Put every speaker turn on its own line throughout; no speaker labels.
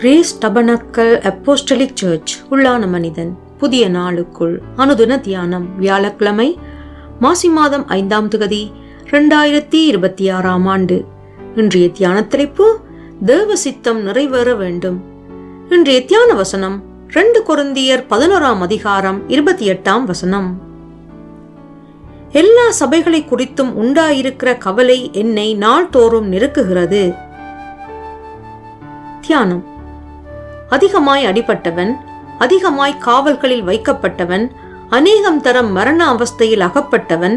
Grace tabernacle apostolic search உள்ளான மனிதன். புதிய நாளுக்குள் அனுதின தியானம் வியாழக்கிழமை மாசி மாதம் ஐந்தாம் தொகுதி ரெண்டாயிரத்தி இருபத்தி ஆறாம் ஆண்டு. இன்றைய தியான தலைப்பு தேவ சித்தம் நிறைவேற வேண்டும். இன்றைய தியான வசனம் ரெண்டு கொருந்தியர் பதினோராம் அதிகாரம் இருபத்தி எட்டாம் வசனம். எல்லா சபைகளை குறித்தும் உண்டாயிருக்கிற கவலை என்னை நாள்தோறும் நெருக்குகிறது. தியானம். அதிகமாய் அடிபட்டவன் அதிகமாய் காவல்களில் வைக்கப்பட்டவன் அநேகம் தரம் மரண அவஸ்தையில் அகப்பட்டவன்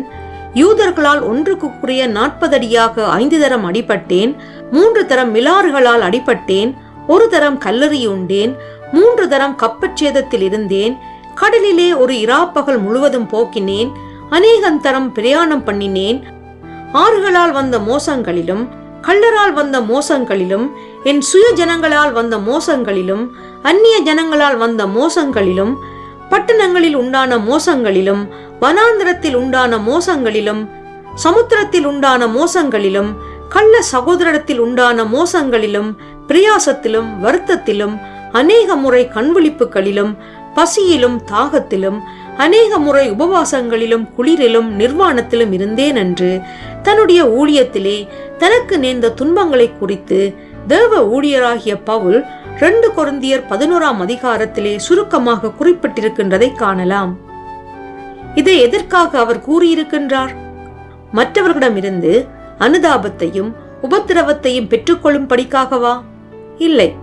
யூதர்களால் ஒன்றுக்குரிய நாற்பதடியாக ஐந்து தரம் அடிபட்டேன் மூன்று தரம் மிலாறுகளால் அடிபட்டேன் ஒரு தரம் கல்லறியுண்டேன் மூன்று தரம் கப்பச்சேதத்தில் இருந்தேன் கடலிலே ஒரு இராப்பகல் முழுவதும் போக்கினேன் அநேகம் தரம் பிரயாணம் பண்ணினேன் ஆறுகளால் வந்த மோசங்களிலும் கள்ளரால் வந்த மோசங்களிலும் என் சுய ஜனங்களால் வந்த மோசங்களிலும் அந்நிய ஜனங்களால் வந்த மோசங்களிலும் பட்டணங்களில் உண்டான மோசங்களிலும் வனாந்திரத்தில் உண்டான மோசங்களிலும் சமுத்திரத்தில் உண்டான மோசங்களிலும் கள்ள சகோதரத்தில் உண்டான மோசங்களிலும் பிரியாசத்திலும் வருத்தத்திலும் அநேக முறை கண்விழிப்புகளிலும் பசியிலும் தாகத்திலும் அநேக முறை உபவாசங்களிலும் குளிரிலும் நிர்வாணத்திலும் இருந்தேன் என்று தன்னுடைய ஊழியத்திலே தனக்கு நேர்ந்த துன்பங்களை குறித்து தேவ ஊழியராகிய பவுல் ரெண்டு கொருந்தியர் பதினோராம் அதிகாரத்திலே சுருக்கமாக குறிப்பிட்டிருக்கின்றதை காணலாம். இதை எதற்காக அவர் கூறியிருக்கின்றார்? மற்றவர்களிடமிருந்து அனுதாபத்தையும் உபத்திரவத்தையும் பெற்றுக்கொள்ளும் படிக்காகவா இல்லை.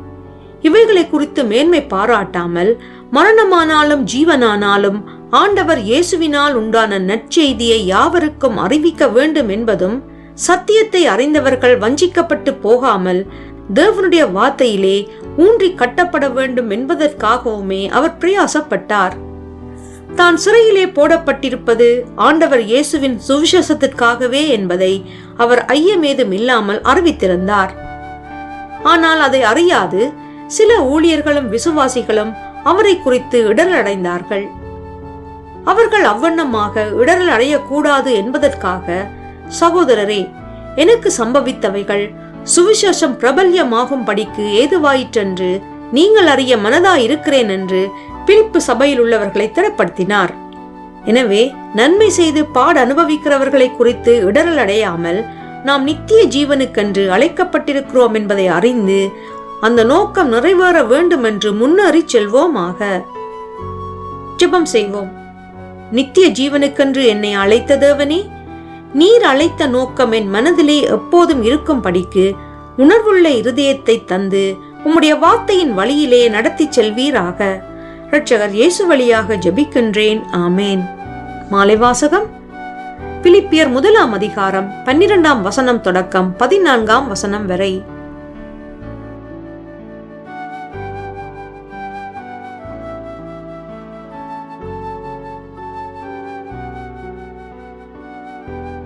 இவைகளை குறித்து மேன்மை பாராட்டாமல் மரணமானாலும் ஜீவனானாலும் ஆண்டவர் இயேசுவினால் உண்டான நற்செய்தியை யாவருக்கும் அறிவிக்க வேண்டும் என்பதும் சத்தியத்தை அறிந்தவர்கள் வஞ்சிக்கப்பட்டு போகாமல் தேவனுடைய வார்த்தையிலே ஊன்றி கட்டப்பட வேண்டும் என்பதற்காகவுமே அவர் பிரயாசப்பட்டார். தான் சிறையிலே போடப்பட்டிருப்பது ஆண்டவர் இயேசுவின் சுவிசேஷத்திற்காகவே என்பதை அவர் ஐயமேதும் இல்லாமல் அறிவித்திருந்தார். ஆனால் அதை அறியாது சில ஊழியர்களும் விசுவாசிகளும் அவரை குறித்து இடரடைந்தார்கள் அடைந்தார்கள். அவர்கள் அவ்வண்ணமாக இடரல் அடையக்கூடாது என்பதற்காக சகோதரரே எனக்கு சம்பவித்தவைகள் சுவிசேஷம் பிரபல்யமாகும் படிக்கு ஏதுவாயிற்றென்று நீங்கள் அறிய மனதா இருக்கிறேன் என்று பிலிப்பு சபையில் உள்ளவர்களை திடப்படுத்தினார். எனவே நன்மை செய்து பாட அனுபவிக்கிறவர்களை குறித்து இடரல் அடையாமல் நாம் நித்திய ஜீவனுக்கென்று அழைக்கப்பட்டிருக்கிறோம் என்பதை அறிந்து அந்த நோக்கம் நிறைவேற வேண்டும் என்று முன்னேறி செல்வோமாக. ஜெபம் செய்வோம். நித்திய ஜீவனுக்கென்று என்னை அழைத்த தேவனே நீர் அழைத்த நோக்கம் என் மனதிலே எப்போதும் இருக்கும்படிக்கு உணர்வுள்ள இருதயத்தை தந்து உம்முடைய வார்த்தையின் வழியிலே நடத்தி செல்வீராக. இரட்சகர் இயேசு வழியாக ஜபிக்கின்றேன். ஆமேன். மாலை வாசகம். பிலிப்பியர் முதலாம் அதிகாரம் பன்னிரெண்டாம் வசனம் தொடக்கம் பதினான்காம் வசனம் வரை. Bye.